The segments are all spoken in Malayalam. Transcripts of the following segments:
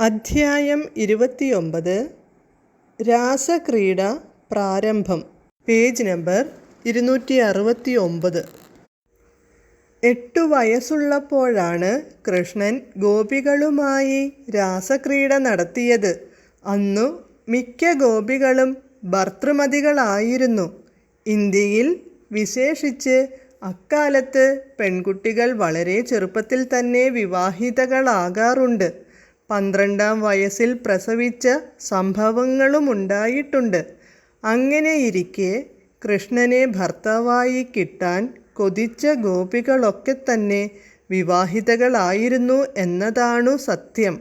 അധ്യായം ഇരുപത്തിയൊമ്പത് രാസക്രീഡ പ്രാരംഭം. പേജ് നമ്പർ ഇരുന്നൂറ്റി അറുപത്തി ഒമ്പത് എട്ടു വയസ്സുള്ളപ്പോഴാണ് കൃഷ്ണൻ ഗോപികളുമായി രാസക്രീഡ നടത്തിയത്. അന്നു മിക്ക ഗോപികളും ഭർത്തൃമതികളായിരുന്നു ഇന്ത്യയിൽ വിശേഷിച്ച് അക്കാലത്ത് പെൺകുട്ടികൾ വളരെ ചെറുപ്പത്തിൽ തന്നെ വിവാഹിതകളാകാറുണ്ട്. പന്ത്രണ്ടാം വയസ്സിൽ പ്രസവിച്ച സംഭവങ്ങളുമുണ്ടായിട്ടുണ്ട്. അങ്ങനെയിരിക്കെ കൃഷ്ണനെ ഭർത്താവായി കിട്ടാൻ കൊതിച്ച ഗോപികളൊക്കെ തന്നെ വിവാഹിതകളായിരുന്നു എന്നതാണു സത്യം.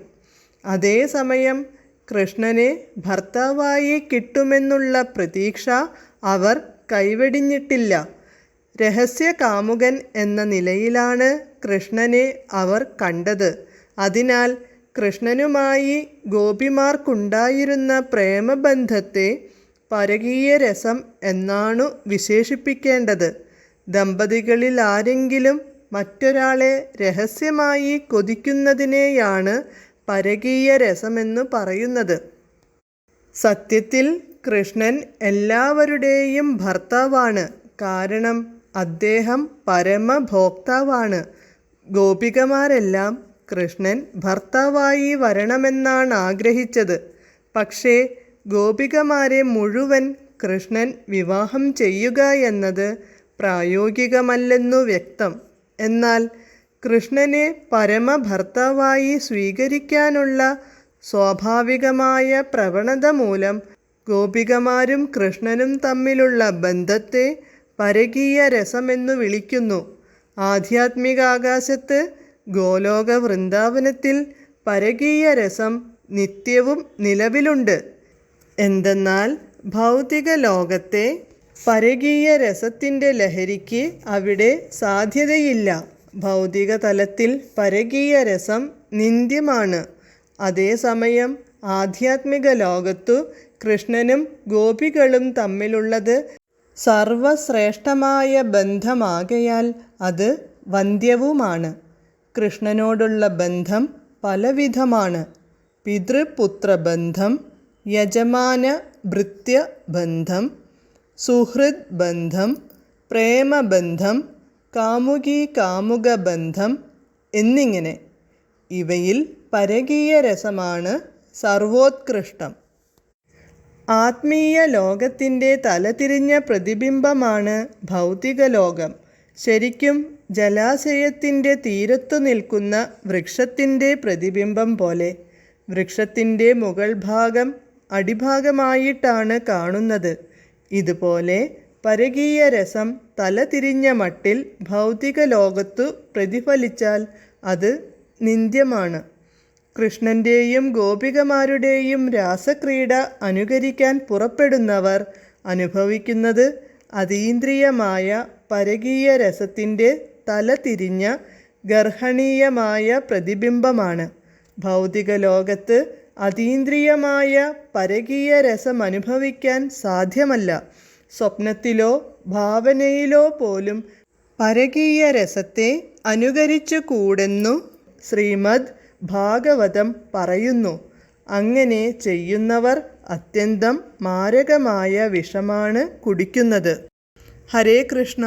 അതേസമയം കൃഷ്ണനെ ഭർത്താവായി കിട്ടുമെന്നുള്ള പ്രതീക്ഷ അവർ കൈവെടിഞ്ഞിട്ടില്ല. രഹസ്യ കാമുകൻ എന്ന നിലയിലാണ് കൃഷ്ണനെ അവർ കണ്ടത്. അതിനാൽ കൃഷ്ണനുമായി ഗോപിമാർക്കുണ്ടായിരുന്ന പ്രേമബന്ധത്തെ പരകീയ രസം എന്നാണു വിശേഷിപ്പിക്കേണ്ടത്. ദമ്പതികളിൽ ആരെങ്കിലും മറ്റൊരാളെ രഹസ്യമായി കൊതിക്കുന്നതിനെയാണ് പരകീയ രസമെന്നു പറയുന്നത്. സത്യത്തിൽ കൃഷ്ണൻ എല്ലാവരുടെയും ഭർത്താവാണ്. കാരണം അദ്ദേഹം പരമഭോക്താവാണ്. ഗോപികമാരെല്ലാം കൃഷ്ണൻ ഭർത്താവായി വരണമെന്നാണ് ആഗ്രഹിച്ചത്. പക്ഷേ ഗോപികമാരെ മുഴുവൻ കൃഷ്ണൻ വിവാഹം ചെയ്യുക എന്നത് പ്രായോഗികമല്ലെന്നു വ്യക്തം. എന്നാൽ കൃഷ്ണനെ പരമഭർത്താവായി സ്വീകരിക്കാനുള്ള സ്വാഭാവികമായ പ്രവണത മൂലം ഗോപികമാരും കൃഷ്ണനും തമ്മിലുള്ള ബന്ധത്തെ പരകീയ രസമെന്നു വിളിക്കുന്നു. ആധ്യാത്മികാകാശത്ത് ഗോലോക വൃന്ദാവനത്തിൽ പരകീയ രസം നിത്യവും നിലവിലുണ്ട്. എന്തെന്നാൽ ഭൗതിക ലോകത്തെ പരകീയ രസത്തിന്റെ ലഹരിക്ക് അവിടെ സാധ്യതയില്ല. ഭൗതിക തലത്തിൽ പരകീയ രസം നിന്ദ്യമാണ്. അതേസമയം ആധ്യാത്മിക ലോകത്തു കൃഷ്ണനും ഗോപികളും തമ്മിലുള്ളത് സർവശ്രേഷ്ഠമായ ബന്ധമാകയാൽ അത് വന്ധ്യവുമാണ് കൃഷ്ണനോടുള്ള ബന്ധം പലവിധമാണ്. പിതൃപുത്രബന്ധം യജമാന ഭൃത്യ ബന്ധം സുഹൃദ് ബന്ധം പ്രേമബന്ധം കാമുകി കാമുക ബന്ധം എന്നിങ്ങനെ. ഇവയിൽ പരകീയ രസമാണ് സർവോത്കൃഷ്ടം. ആത്മീയ ലോകത്തിന്റെ തലതിരിഞ്ഞ പ്രതിബിംബമാണ് ഭൗതിക ലോകം ശരിക്കും ജലാശയത്തിന്റെ തീരത്തു നിൽക്കുന്ന വൃക്ഷത്തിന്റെ പ്രതിബിംബം പോലെ വൃക്ഷത്തിന്റെ മുകൾ ഭാഗം അടിഭാഗമായിട്ടാണ് കാണുന്നത്. ഇതുപോലെ പരകീയ രസം തലതിരിഞ്ഞ മട്ടിൽ ഭൗതിക ലോകത്തു പ്രതിഫലിച്ചാൽ അത് നിന്ദ്യമാണ്. കൃഷ്ണന്റെയും ഗോപികമാരുടെയും രാസക്രീഡ അനുകരിക്കാൻ പുറപ്പെടുന്നവർ അനുഭവിക്കുന്നത് അതീന്ദ്രിയമായ പരകീയ രസത്തിന്റെ തലതിരിഞ്ഞ ഗർഹണീയമായ പ്രതിബിംബമാണ്. ഭൗതിക ലോകത്ത് അതീന്ദ്രിയമായ പരകീയ രസം അനുഭവിക്കാൻ സാധ്യമല്ല. സ്വപ്നത്തിലോ ഭാവനയിലോ പോലും പരകീയ രസത്തെ അനുകരിച്ചു കൂടെന്നു ശ്രീമദ് ഭാഗവതം പറയുന്നു. അങ്ങനെ ചെയ്യുന്നവർ അത്യന്തം മാരകമായ വിഷമാണ് കുടിക്കുന്നത്. ഹരേ കൃഷ്ണ.